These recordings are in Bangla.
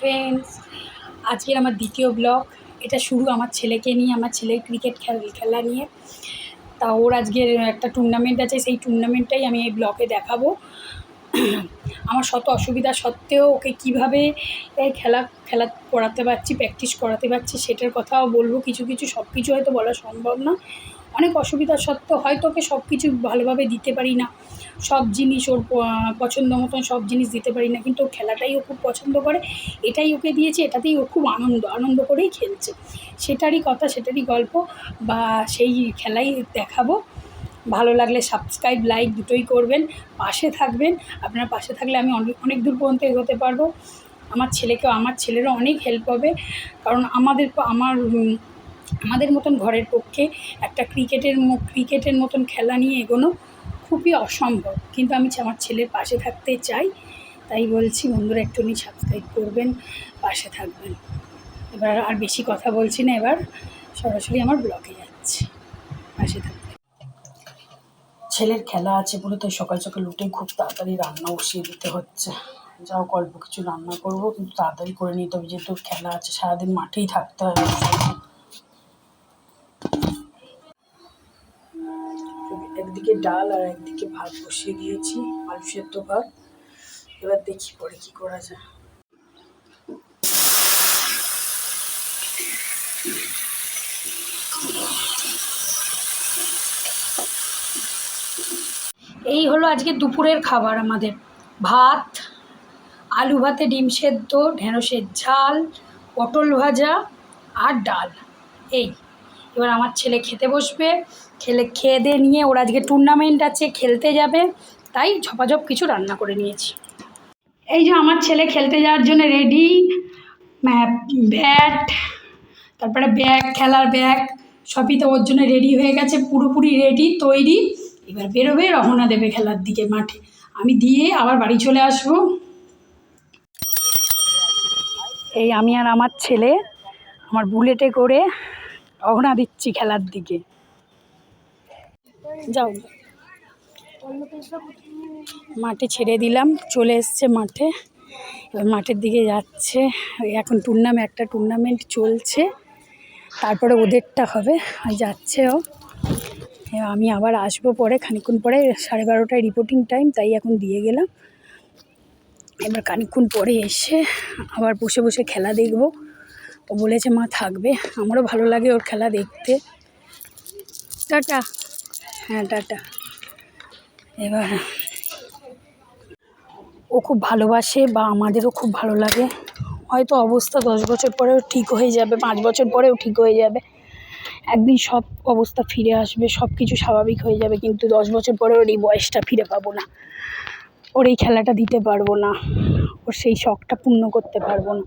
ফ্রেন্ডস আজকের আমার দ্বিতীয় ব্লগ এটা শুরু আমার ছেলেকে নিয়ে, আমার ছেলের ক্রিকেট খেল, খেলা নিয়ে। তা ওর আজকের একটা টুর্নামেন্ট আছে, সেই টুর্নামেন্টটাই আমি এই ব্লগে দেখাবো। আমার শত অসুবিধা সত্ত্বেও ওকে কীভাবে খেলা খেলা করাতে পারছি প্র্যাকটিস করাতে পারছি, সেটার কথাও বলব। কিছু কিছু সব কিছু হয়তো বলা সম্ভব না। অনেক অসুবিধা সত্ত্বেও হয়তো ওকে সব কিছু ভালোভাবে দিতে পারি না। সব জিনিস ওর পছন্দ মতন সব জিনিস দিতে পারি না। কিন্তু ওর খেলাটাই ও খুব পছন্দ করে। এটাই ওকে দিয়েছে, এটাতেই ও খুব আনন্দ আনন্দ করেই খেলছে। সেটারই কথা, সেটারই গল্প বা সেই খেলাই দেখাবো। ভালো লাগলে সাবস্ক্রাইব লাইক দুটোই করবেন। পাশে থাকবেন। আপনার পাশে থাকলে আমি অনেক অনেক দূর পর্যন্ত এগোতে পারব। আমার ছেলেকেও, আমার ছেলেরও অনেক হেল্প হবে। কারণ আমাদের আমার আমাদের মতন ঘরের পক্ষে একটা ক্রিকেটের ক্রিকেটের মতন খেলা নিয়ে এগোনো খুবই অসম্ভব। কিন্তু আমি আমার ছেলের পাশে থাকতে চাই। তাই বলছি, বন্ধুরা একটুখানি সাবস্ক্রাইব করবেন, পাশে থাকবেন। এবার আর বেশি কথা বলছি না, এবার সরাসরি আমার ব্লগে যাচ্ছে। পাশে থাকবেন। ছেলের খেলা আছে বলে তো সকাল সকাল উঠে খুব তাড়াতাড়ি রান্না বসিয়ে দিতে হচ্ছে। যাও, অল্প কিছু রান্না করব, কিন্তু তাড়াতাড়ি করে নিতে হবে, যেহেতু খেলা আছে, সারাদিন মাঠেই থাকতে হবে একদিকে ডাল আর একদিকে ভাত বসিয়ে দিয়েছি, আলু সেদ্ধ ভাত। এবার দেখি পরে কি করা যায়। এই হলো আজকে দুপুরের খাবার আমাদের। ভাত, আলু ভাতে ডিম সেদ্ধ, ঢেঁড়সের ঝাল, পটল ভাজা আর ডাল। এই। এবার আমার ছেলে খেতে বসবে। খেলে, খেয়ে দিয়ে নিয়ে ওর আজকে টুর্নামেন্ট আছে, খেলতে যাবে। তাই ঝপাঝপ কিছু রান্না করে নিয়েছি। এই যে আমার ছেলে খেলতে যাওয়ার জন্য রেডি ব্যাট তারপরে ব্যাগ খেলার ব্যাগ সবই তো ওর জন্য রেডি হয়ে গেছে, পুরোপুরি রেডি তৈরি। এবার বেরোবে রওনা দেবে খেলার দিকে মাঠে। আমি দিয়ে আবার বাড়ি চলে আসব। এই আমি আর আমার ছেলে, আমার বুলেটে করে রওনা দিচ্ছি খেলার দিকে। যাও। মাঠে ছেড়ে দিলাম, চলে এসছে মাঠে। এবার মাঠের দিকে যাচ্ছে। এখন টুর্নামেন্ট একটা টুর্নামেন্ট চলছে। তারপরে ওদেরটা হবে, ওই যাচ্ছে ও। এবার আমি আবার আসব পরে, খানিকক্ষণ পরে, সাড়ে বারোটায় রিপোর্টিং টাইম তাই এখন দিয়ে গেলাম। এবার খানিকক্ষণ পরে এসে আবার বসে বসে খেলা দেখব। ও বলেছে, মা, থাকবে। আমারও ভালো লাগে ওর খেলা দেখতে। টাটা। হ্যাঁ টাটা। এবার ও খুব ভালোবাসে বা আমাদেরও খুব ভালো লাগে। হয়তো অবস্থা দশ বছর পরেও ঠিক হয়ে যাবে, পাঁচ বছর পরেও ঠিক হয়ে যাবে। একদিন সব অবস্থা ফিরে আসবে সব কিছু স্বাভাবিক হয়ে যাবে, কিন্তু দশ বছর পরে ওর এই বয়সটা ফিরে পাবো না। ওর এই খেলাটা দিতে পারব না। ওর সেই শখটা পূর্ণ করতে পারব না।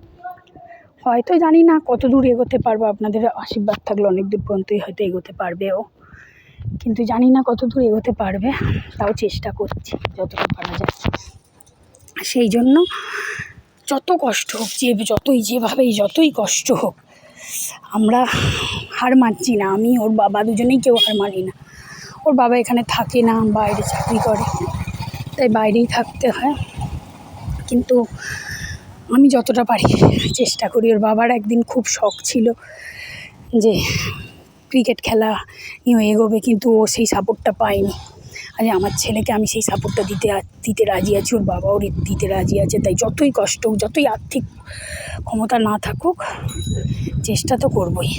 হয়তো জানি না কত দূর এগোতে পারব, আপনাদের আশীর্বাদ থাকলে অনেক দূর পর্যন্তই হয়তো এগোতে পারবে ও কিন্তু জানি না কত দূর এগোতে পারবে, তাও চেষ্টা করছি যতটা পারা যায়। সেই জন্য যত কষ্ট হোক, যে যতই যেভাবেই যতই কষ্ট হোক, আমরা হার মানছি না। আমি, ওর বাবা দুজনেই কেউ হার মানি না। ওর বাবা এখানে থাকে না, বাইরে চাকরি করে। তাই বাইরেই থাকতে হয়। কিন্তু আমি যতটা পারি চেষ্টা করি। ওর বাবার একদিন খুব শখ ছিল যে ক্রিকেট খেলা নিয়ে এগোবে, কিন্তু ও সেই সাপোর্টটা পায়নি। আজ আমার ছেলেকে আমি সেই সাপোর্টটা দিতে দিতে রাজি আছি, ওর বাবাও দিতে রাজি আছে। তাই যতই কষ্ট হোক, যতই আর্থিক ক্ষমতা না থাকুক, চেষ্টা তো করবই।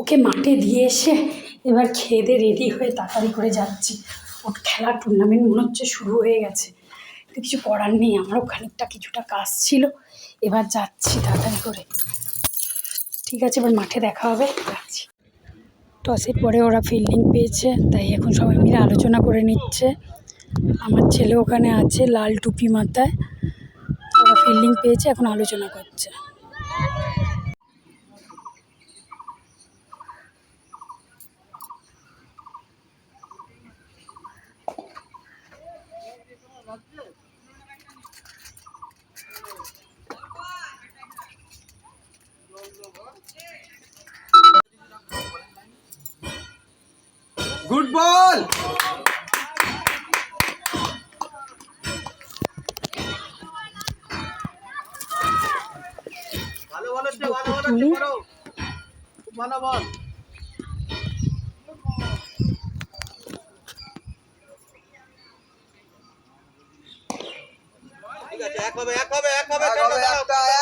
ওকে মাঠে দিয়ে এসে এবার খেয়ে দিয়ে রেডি হয়ে তাড়াতাড়ি করে যাচ্ছি। ওর খেলার টুর্নামেন্ট মনে হচ্ছে শুরু হয়ে গেছে। কিন্তু কিছু করার নেই, আমারও খানিকটা কিছুটা কাজ ছিল। এবার যাচ্ছি তাড়াতাড়ি করে। ঠিক আছে, এবার মাঠে দেখা হবে রাখছি টসের পরে ওরা ফিল্ডিং পেয়েছে, তাই এখন সবাই মিলে আলোচনা করে নিচ্ছে। আমার ছেলে ওখানে আছে, লাল টুপি মাথায়। ওরা ফিল্ডিং পেয়েছে, এখন আলোচনা করছে গুড বল একটু তুলি ভালো বল ঠিক আছে এক হবে এক হবে এক হবে একটা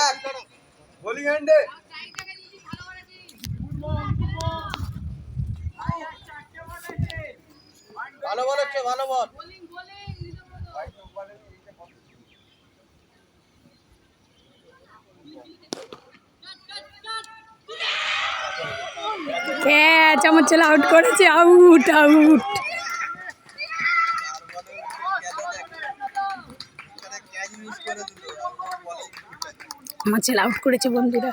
এক বোলিং এন্ডে ভালো বল হচ্ছে ভালো বল ক্যাচ আমার ছেলে আউট করেছে আউট আউট আমার ছেলে আউট করেছে বন্ধুরা।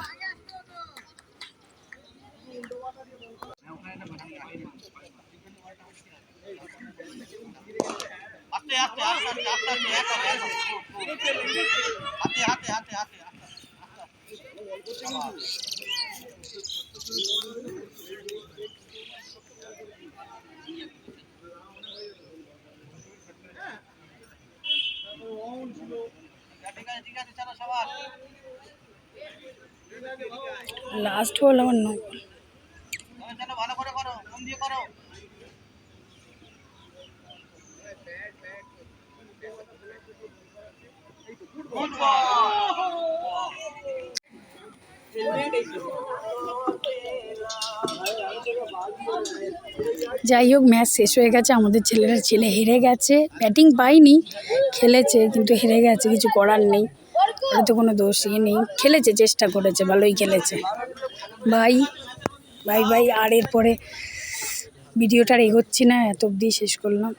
হাতে হাতে হাতে হাতে ঠিক আছে ঠিক আছে চলো সবার লাস্ট বল আমার করো যাই হোক, ম্যাচ শেষ হয়ে গেছে। আমাদের ছেলেরা ছেলে হেরে গেছে। ব্যাটিং পাইনি, খেলেছে, কিন্তু হেরে গেছে, কিছু করার নেই। ওরা তো কোনো দোষ ইয়ে নেই। খেলেছে, চেষ্টা করেছে, ভালোই খেলেছে। ভাই ভাই ভাই, আর এরপরে ভিডিওটা আর এগোচ্ছি না, এত অবধি শেষ করলাম।